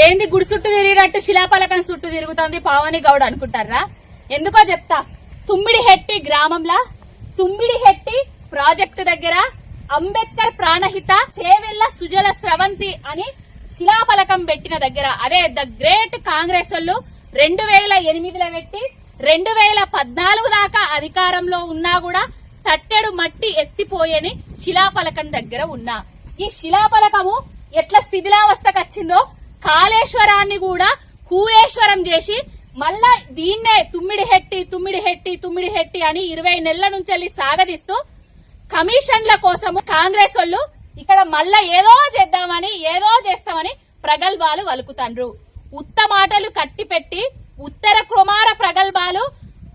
ఏంది గుడి చుట్టూ తిరిగినట్టు శిలాపలకం చుట్టూ తిరుగుతోంది పావని గౌడ్ అనుకుంటారా? ఎందుకో చెప్తా. తుమ్మిడిహెట్టి గ్రామంలా తుమ్మిడిహెట్టి ప్రాజెక్టు దగ్గర అంబేద్కర్ ప్రాణహిత చేవెళ్ళ సుజల స్రవంతి అని శిలాఫలకం పెట్టిన దగ్గర. అదే ద గ్రేట్ కాంగ్రెస్ వాళ్ళు రెండు వేల ఎనిమిదిలో పెట్టి రెండు వేల పద్నాలుగు దాకా అధికారంలో ఉన్నా కూడా తట్టెడు మట్టి ఎత్తిపోయని శిలాఫలకం దగ్గర ఉన్నా. ఈ శిలాఫలకము ఎట్లా స్థితిలావస్థకు వచ్చిందో కాళేశ్వరాన్ని కూడా కూయేశ్వరం చేసి మళ్ళా దీన్నే తుమ్మిడి హెట్టి తుమ్మిడి హెట్టి తుమ్మిడి హెట్టి అని ఇరవై నెలల నుంచి సాగదీస్తూ కమిషన్ల కోసము కాంగ్రెస్ వాళ్ళు ఇక్కడ మళ్ళా ఏదో చేద్దామని ఏదో చేస్తామని ప్రగల్భాలు వలుకుతాండ్రు. ఉత్తమాటలు కట్టి కట్టిపెట్టి ఉత్తర కుమార ప్రగల్భాలు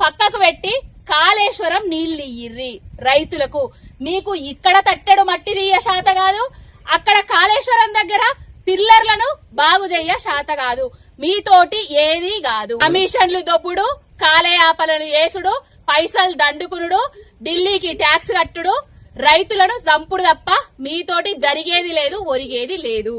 పక్కకు పెట్టి కాళేశ్వరం నీళ్ళు ఇయ్యిర్రి రైతులకు. మీకు ఇక్కడ తట్టెడు మట్టి తీయ శాత కాదు అక్కడ కాళేశ్వరం దగ్గర పిల్లర్లను బాగు చెయ్య శాత కాదు. మీతోటి ఏది కాదు. కమిషన్లు దొబ్బుడు కాలయాపలను వేసుడు పైసలు దండుకునుడు ఢిల్లీకి ట్యాక్స్ కట్టుడు రైతులను చంపుడు తప్ప మీతోటి జరిగేది లేదు ఒరిగేది లేదు.